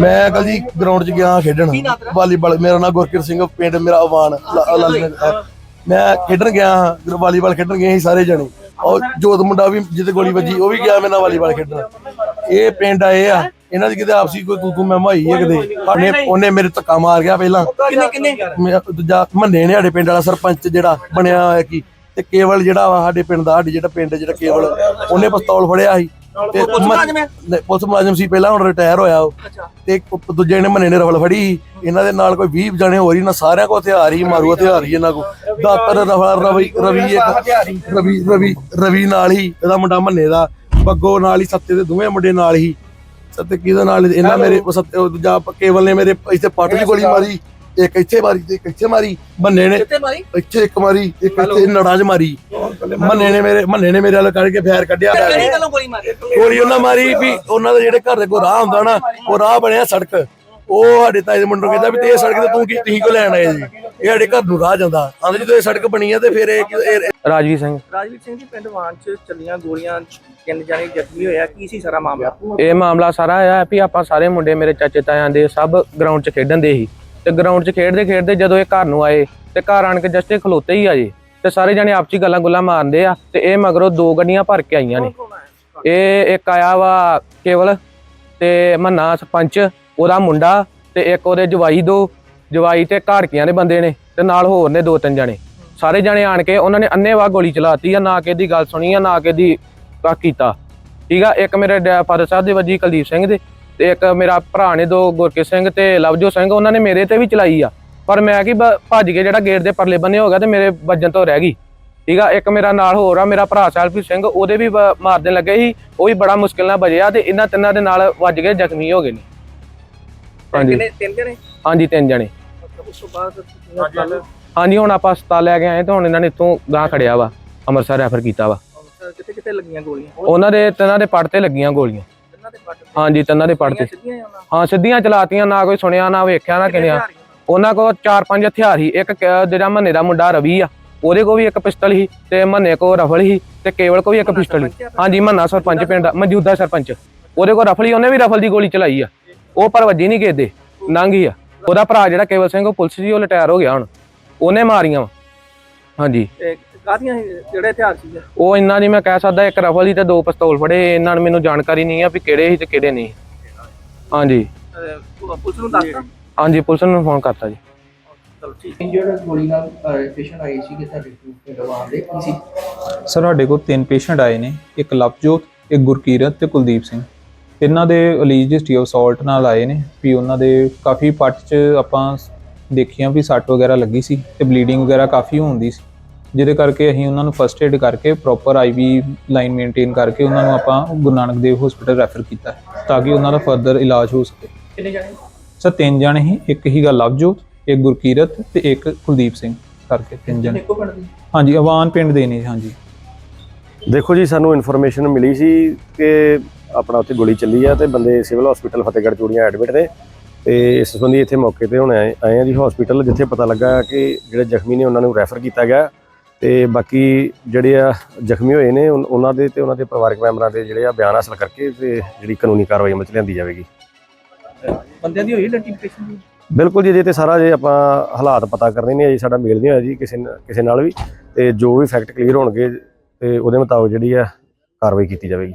ਮੈਂ ਕੱਲ ਜੀ ਗਰਾਊਂਡ 'ਚ ਗਿਆ ਖੇਡਣ? ਵਾਲੀਬਾਲ ਮੇਰਾ ਨਾਮ ਗੁਰਕਿਰਤ ਸਿੰਘ ਪਿੰਡ ਮੇਰਾ ਆਵਾਨ ਮੈਂ ਖੇਡਣ ਗਿਆ ਵਾਲੀਬਾਲ ਖੇਡਣ ਗਏ ਸੀ ਸਾਰੇ ਜਣੇ। ਔਰ ਜੋਤ ਮੁੰਡਾ ਵੀ ਜਿੱਤੇ ਗੋਲੀ ਵੱਜੀ ਉਹ ਵੀ ਗਿਆ ਮੇਰੇ ਨਾਲ ਵਾਲੀਬਾਲ ਖੇਡਣ। ਇਹ ਪਿੰਡ ਆਏ ਆ ਇਹਨਾਂ ਦੀ ਕਿਤੇ ਆਪਸੀ ਕੋਈ ਤੂੰ ਮੈਂ ਮਾਈ ਹੈ ਕਿਤੇ। ਉਹਨੇ ਉਹਨੇ ਮੇਰੇ ਧੱਕਾ ਮਾਰ ਗਿਆ ਪਹਿਲਾਂ। ਕਿੰਨੇ ਕਿੰਨੇ? ਦੂਜਾ ਮੰਨੇ ਨੇ ਸਾਡੇ ਪਿੰਡ ਵਾਲਾ ਸਰਪੰਚ ਜਿਹੜਾ ਬਣਿਆ ਹੋਇਆ ਕੀ ਤੇ ਕੇਵਲ ਜਿਹੜਾ ਸਾਡੇ ਪਿੰਡ ਦਾ ਸਾਡੇ ਜਿਹੜਾ ਪਿੰਡ ਜਿਹੜਾ ਕੇਵਲ ਉਹਨੇ ਪਿਸਤੌਲ ਫੜਿਆ ਸੀ। ਤੇ ਪੁਲਿਸ ਮੁਲਾਜ਼ਮ ਹੈ? ਨਹੀਂ, ਪੁਲਿਸ ਮੁਲਾਜ਼ਮ ਸੀ ਪਹਿਲਾਂ ਹੁਣ ਰਿਟਾਇਰ ਹੋਇਆ ਉਹ। ਅੱਛਾ। ਤੇ ਇੱਕ ਉਪ- ਦੂਜੇ ਨੇ ਮੰਨੇ ਨੇ ਰਫਲ ਫੜੀ। ਸੀ। ਇਹਨਾਂ ਦੇ ਨਾਲ ਕੋਈ 20 ਜਣੇ ਹੋਰ ਹੀ ਨਾ ਸਾਰਿਆਂ ਕੋ ਹਥਿਆਰ ਹੀ ਮਾਰੂ ਹਥਿਆਰ ਹੀ ਇਹਨਾਂ ਕੋ ਦਾਤਰ ਰਫਲ ਰਵੀ ਰਵੀ ਇੱਕ ਰਵੀ ਰਵੀ ਰਵੀ ਨਾਲ ਹੀ ਇਹਦਾ ਮੁੰਡਾ ਮੰਨੇ ਦਾ। ਬੱਗੋ ਨਾਲ ਹੀ ਸੱਤੇ ਦੇ ਦੋਵੇਂ ਮੁੰਡੇ ਨਾਲ ਹੀ। ਸੱਤੇ ਕਿਹਦੇ ਨਾਲ? ਇਹਨਾਂ ਮੇਰੇ ਉਹ ਸੱਤੇ ਉਹ ਦੂਜਾ ਕੇਵਲ ਨੇ ਮੇਰੇ ਇੱਥੇ ਪੱਟ ਦੀ ਗੋਲੀ ਮਾਰੀ। ਇੱਕ ਇੱਥੇ ਮਾਰੀ ਤੇ ਇੱਕ ਇੱਥੇ ਮਾਰੀ ਮੰਨੇ ਨੇ। ਕਿੱਥੇ ਮਾਰੀ? ਇੱਥੇ ਇੱਕ ਮਾਰੀ ਇੱਕ ਇੱਥੇ ਨੜਾਂ 'ਚ ਮਾਰੀ। ਮੰਨੇ ਨੇ ਮੇਰੇ ਮੰਨੇ ਨੇ ਮੇਰੇ ਵੱਲ ਕੱਢ ਕੇ ਫਾਇਰ ਕੱਢਿਆ ਕਿਹੜੀ ਗੱਲੋਂ ਗੋਲੀ ਮਾਰੀ? ਗੋਲੀ ਉਹਨਾਂ ਮਾਰੀ ਵੀ ਉਹਨਾਂ ਦੇ ਜਿਹੜੇ ਘਰ ਦੇ ਕੋਈ ਰਾਹ ਹੁੰਦਾ ਨਾ ਉਹ ਰਾਹ ਬਣਿਆ ਸੜਕ। ਉਹ ਸਾਡੇ ਤਾਏ ਦੇ ਮੁੰਡੇ ਨੂੰ ਕਹਿੰਦਾ ਵੀ ਤੇ ਇਹ ਸੜਕ ਤੇ ਤੂੰ ਕੀ ਤੁਸੀਂ ਕੋ ਲੈਣ ਆਏ ਜੀ? ਇਹ ਸਾਡੇ ਘਰ ਨੂੰ ਰਾਹ ਜਾਂਦਾ। ਆਂਦੇ ਜਦੋਂ ਇਹ ਸੜਕ ਬਣੀ ਆ ਤੇ ਫਿਰ ਇਹ ਰਾਜਵੀਰ ਸਿੰਘ। ਰਾਜਵੀਰ ਸਿੰਘ ਜੀ ਪਿੰਡ ਵਾਨ ਚ ਚੱਲੀਆਂ ਗੋਲੀਆਂ ਤਿੰਨ ਜਾਣੇ ਜ਼ਖਮੀ ਹੋਇਆ ਕੀ ਸੀ ਸਾਰਾ ਮਾਮਲਾ? ਇਹ ਮਾਮਲਾ ਸਾਰਾ ਆ ਵੀ ਆਪਾਂ ਸਾਰੇ ਮੁੰਡੇ ਮੇਰੇ ਚਾਚੇ ਤਾਇਆਂ ਦੇ ਸਭ ਗਰਾਊਂਡ 'ਚ ਖੇਡਣ ਦੇ ਸੀ। ਤੇ ਗਰਾਊਂਡ 'ਚ ਖੇਡਦੇ ਖੇਡਦੇ ਜਦੋਂ ਇਹ ਘਰ ਨੂੰ ਆਏ ਤੇ ਘਰ ਆਣ ਕੇ ਜਸਟ ਇਹ ਖਲੋਤੇ ਹੀ ਆ ਜੀ। ਤੇ ਸਾਰੇ ਜਣੇ ਆਪਸੀ ਗੱਲਾਂ ਗੁੱਲਾਂ ਮਾਰਦੇ ਆ ਤੇ ਇਹ ਮਗਰੋਂ ਦੋ ਗੱਡੀਆਂ ਭਰ ਕੇ ਆਈਆਂ ਨੇ। ਇਹ ਇੱਕ ਆਇਆ ਵਾ ਕੇਵਲ ਤੇ ਮੰਨਾ ਸਰਪੰਚ ਉਹਦਾ ਮੁੰਡਾ ਤੇ ਇੱਕ ਉਹਦੇ ਜਵਾਈ ਦੋ ਜਵਾਈ ਤੇ ਘਾੜਕੀਆਂ ਦੇ ਬੰਦੇ ਨੇ ਤੇ ਨਾਲ ਹੋਰ ਨੇ ਦੋ ਤਿੰਨ ਜਣੇ। ਸਾਰੇ ਜਣੇ ਆਣ ਕੇ ਉਹਨਾਂ ਨੇ ਅੰਨੇਵਾਹ ਗੋਲੀ ਚਲਾਤੀ ਆ ਨਾ ਕਿ ਦੀ ਗੱਲ ਸੁਣੀ ਆ ਨਾ ਕਿ ਦੀ ਕਾ ਕੀਤਾ। ਠੀਕ ਆ ਇੱਕ ਮੇਰੇ ਡੈ- ਫਾਦਰ ਸਾਹਿਬ ਦੇ ਵੱਜੀ ਕੁਲਦੀਪ ਸਿੰਘ ਦੇ ਤੇ ਇੱਕ ਮੇਰਾ ਭਰਾ ਨੇ ਦੋ ਗੁਰਕਿਰਤ ਸਿੰਘ ਤੇ ਲਵਜੋ ਸਿੰਘ ਉਹਨਾਂ ਨੇ ਮੇਰੇ ਤੇ ਵੀ ਚਲਾਈ ਆ। ਪਰ ਮੈਂ ਕੀ ਭੱਜ ਕੇ ਜਿਹੜਾ ਗੇਟ ਦੇ ਪਰਲੇ ਬੰਨੇ ਹੋ ਗਿਆ ਤੇ ਮੇਰੇ ਵੱਜਣ ਤੋਂ ਰਹਿ ਗਈ। ਠੀਕ ਆ ਇੱਕ ਮੇਰਾ ਨਾਲ ਹੋਰ ਆ ਮੇਰਾ ਭਰਾ ਸੈਲਫੀ ਸਿੰਘ ਉਹਦੇ ਵੀ ਮਾਰਦੇ ਲੱਗੇ ਸੀ ਉਹ ਵੀ ਬੜਾ ਮੁਸ਼ਕਿਲ ਨਾਲ ਬਜਿਆ ਤੇ ਇਹਨਾਂ ਤਿੰਨਾਂ ਦੇ ਨਾਲ ਵੱਜ ਕੇ ਜ਼ਖਮੀ ਹੋ ਗਏ ਨੇ। ਹਾਂਜੀ। ਕਿੰਨੇ ਤਿੰਨ ਜਣੇ? ਹਾਂਜੀ ਤਿੰਨ ਜਣੇ। ਉਸ ਤੋਂ ਬਾਅਦ ਕੱਲ ਹਾਂਜੀ ਹੁਣ ਆਪਾਂ ਹਸਪਤਾਲ ਲੈ ਕੇ ਆਏ ਤੇ ਹੁਣ ਇਹਨਾਂ ਨੇ ਇੱਥੋਂ ਗਾਂ ਖੜਿਆ ਵਾ ਅੰਮ੍ਰਿਤਸਰ ਰੈਫਰ ਕੀਤਾ ਵਾ। ਕਿੱਥੇ ਕਿੱਥੇ ਲੱਗੀਆਂ ਗੋਲੀਆਂ? ਉਹਨਾਂ ਦੇ ਤਿੰਨਾਂ ਦੇ ਪੜ ਤੇ ਲੱਗੀਆਂ ਗੋਲੀਆਂ। ਤਿੰਨਾਂ ਦੇ ਪੱਟ ਹਾਂਜੀ ਤਿੰਨਾਂ ਦੇ ਪੜ ਤੇ ਸਿੱਧੀਆਂ ਹੀ ਉਹਨਾਂ ਹਾਂ ਸਿੱਧੀਆਂ ਚਲਾਤੀਆਂ ਨਾ ਕੋਈ ਸੁਣਿਆ ਨਾ ਵੇਖਿਆ ਨਾ ਕਿਨਿਆ ਉਹਨਾਂ ਕੋਲ ਚਾਰ ਪੰਜ ਹਥਿਆਰ ਸੀ। ਇੱਕ ਕ- ਜਿਹੜਾ ਮੰਨੇ ਦਾ ਮੁੰਡਾ ਰਵੀ ਆ ਉਹਦੇ ਕੋਲ ਵੀ ਇੱਕ ਪਿਸਟਲ ਸੀ ਤੇ ਮੰਨੇ ਕੋਲ ਰਫਲ ਸੀ ਤੇ ਕੇਵਲ ਕੋਲ ਵੀ ਇੱਕ ਪਿਸਟਲ ਸੀ। ਹਾਂਜੀ ਮੰਨਾ ਸਰਪੰਚ ਪਿੰਡ ਦਾ ਮੌਜੂਦਾ ਸਰਪੰਚ। ਉਹਦੇ ਕੋਲ ਰਫਲ ਸੀ ਉਹਨੇ ਵੀ ਰਫਲ ਦੀ ਗੋਲੀ ਚਲਾਈ ਆ। ਉਹ ਪਰ ਵੱਜੀ ਨਹੀਂ ਕਿਸੇ ਦੇ ਲੰਘ ਆ। ਉਹਦਾ ਭਰਾ ਜਿਹੜਾ ਕੇਵਲ ਸਿੰਘ ਉਹ ਪੁਲਿਸ ਜੀ ਉਹ ਰਿਟਾਇਰ ਹੋ ਗਿਆ ਹੁਣ। ਉਹਨੇ ਮਾਰੀਆਂ ਵਾ। ਹਾਂਜੀ। ਤੇ ਕਾਹਦੀਆਂ ਸੀ ਜਿਹੜੇ ਹਥਿਆਰ ਸੀ ਉਹ ਇੰਨਾ ਨਹੀਂ ਮੈਂ ਕਹਿ ਸਕਦਾ ਇੱਕ ਰਫਲ ਸੀ ਤੇ ਦੋ ਪਿਸਤੌਲ ਫੜੇ ਇਹਨਾਂ ਨੂੰ ਮੈਨੂੰ ਜਾਣਕਾਰੀ ਨਹੀਂ ਆ ਵੀ ਕਿਹੜੇ ਸੀ ਤੇ ਕਿਹੜੇ ਨਹੀਂ। ਹਾਂਜੀ। ਪੁਲਿਸ ਨੂੰ ਦੱਸਤਾ ਹਾਂਜੀ ਪੁਲਿਸ ਨੂੰ ਫੋਨ ਕਰਤਾ ਜੀ। ਚਲੋ ਠੀਕ। ਇੰਜਰਡ ਗੋਲੀ ਨਾਲ ਪੇਸ਼ੈਂਟ ਆਈ ਸੀ ਕਿ ਤੁਹਾਡੇ ਕੋਲ ਦਵਾ ਦੇ ਕੀ ਸੀ? ਸਰ ਸਾਡੇ ਕੋਲ ਤਿੰਨ ਪੇਸ਼ੈਂਟ ਆਏ ਨੇ ਇੱਕ ਲਵਜੋਤ ਇੱਕ ਗੁਰਕੀਰਤ ਤੇ ਕੁਲਦੀਪ ਸਿੰਘ। ਇਹਨਾਂ ਦੇ ਅਲੀਜ ਹਿਸਟਰੀ ਆਫ ਸਾਲਟ ਨਾਲ ਆਏ ਨੇ ਵੀ ਉਹਨਾਂ ਦੇ ਕਾਫੀ ਪੱਟ 'ਚ ਆਪਾਂ ਦੇਖੀਆਂ ਵੀ ਸੱਟ ਵਗੈਰਾ ਲੱਗੀ ਸੀ ਤੇ ਬਲੀਡਿੰਗ ਵਗੈਰਾ ਕਾਫੀ ਹੁੰਦੀ ਸੀ। ਜਿਹਦੇ ਕਰਕੇ ਅਸੀਂ ਉਹਨਾਂ ਨੂੰ ਫਸਟ ਏਡ ਕਰਕੇ ਪ੍ਰੋਪਰ ਆਈਵੀ ਲਾਈਨ ਮੇਨਟੇਨ ਕਰਕੇ ਉਹਨਾਂ ਨੂੰ ਆਪਾਂ ਗੁਰੂ ਨਾਨਕ ਦੇਵ ਹਸਪੀਟਲ ਰੈਫਰ ਕੀਤਾ ਤਾਂ ਕਿ ਉਹਨਾਂ ਦਾ ਫਰਦਰ ਇਲਾਜ ਹੋ ਸਕੇ। ਕਿੰਨੇ ਜਾਣੇ? ਸਰ ਤਿੰਨ ਜਣੇ ਸੀ ਇੱਕ ਹੀਗਾ ਲਵਜੋਤ ਇੱਕ ਗੁਰਕੀਰਤ ਤੇ ਇੱਕ ਕੁਲਦੀਪ ਸਿੰਘ ਕਰਕੇ ਤਿੰਨ ਜਣੇ। ਹਾਂਜੀ ਅਵਾਨ ਪਿੰਡ ਦੇ ਨੇ ਹਾਂਜੀ। ਦੇਖੋ ਜੀ ਸਾਨੂੰ ਇਨਫੋਰਮੇਸ਼ਨ ਮਿਲੀ ਸੀ ਕਿ ਆਪਣਾ ਉੱਥੇ ਗੋਲੀ ਚੱਲੀ ਆ ਤੇ ਬੰਦੇ civil hospital Fatehgarh Churian admit ਨੇ ਤੇ ਇਸ ਸੰਬੰਧੀ ਇੱਥੇ ਮੌਕੇ ਤੇ ਹੁਣ ਆਏ ਆਏ ਆ ਜੀ ਹਸਪੀਟਲ ਜਿੱਥੇ ਪਤਾ ਲੱਗਾ ਕਿ ਜਿਹੜੇ ਜ਼ਖਮੀ ਨੇ ਉਹਨਾਂ ਨੂੰ ਰੈਫਰ ਕੀਤਾ ਗਿਆ। ਤੇ ਬਾਕੀ ਜਿਹੜੇ ਆ ਜ਼ਖਮੀ ਹੋਏ ਨੇ ਉਨ- ਉਹਨਾਂ ਦੇ ਤੇ ਉਹਨਾਂ ਦੇ ਪਰਿਵਾਰਕ ਮੈਂਬਰਾਂ ਦੇ ਜਿਹੜੇ ਆ ਬਿਆਨ ਹਾਸਲ ਕਰਕੇ ਤੇ ਜਿਹੜੀ ਕਾਨੂੰਨੀ ਕਾਰਵਾਈ ਅਮਲ ਚ ਲਿਆਂਦੀ ਜਾਵੇਗੀ। ਬੰਦਿਆਂ ਦੀ ਹੋਈ ਆਈਡੈਂਟੀਫਿਕੇਸ਼ਨ ਦੀ ਬਿਲਕੁਲ ਜੀ ਜੇ ਤੇ ਸਾਰਾ ਜੇ ਆਪਾਂ ਹਾਲਾਤ ਪਤਾ ਕਰਨੇ ਨੇ ਜੀ ਸਾਡਾ ਮੇਲ ਨਹੀਂ ਹੋਇਆ ਜੀ ਕਿਸੇ ਕਿਸੇ ਨਾਲ ਵੀ ਤੇ ਜੋ ਵੀ ਫੈਕਟ ਕਲੀਅਰ ਹੋਣਗੇ ਤੇ ਉਹਦੇ ਮੁਤਾਬਕ ਜਿਹੜੀ ਆ ਕਾਰਵਾਈ ਕੀਤੀ ਜਾਵੇਗੀ।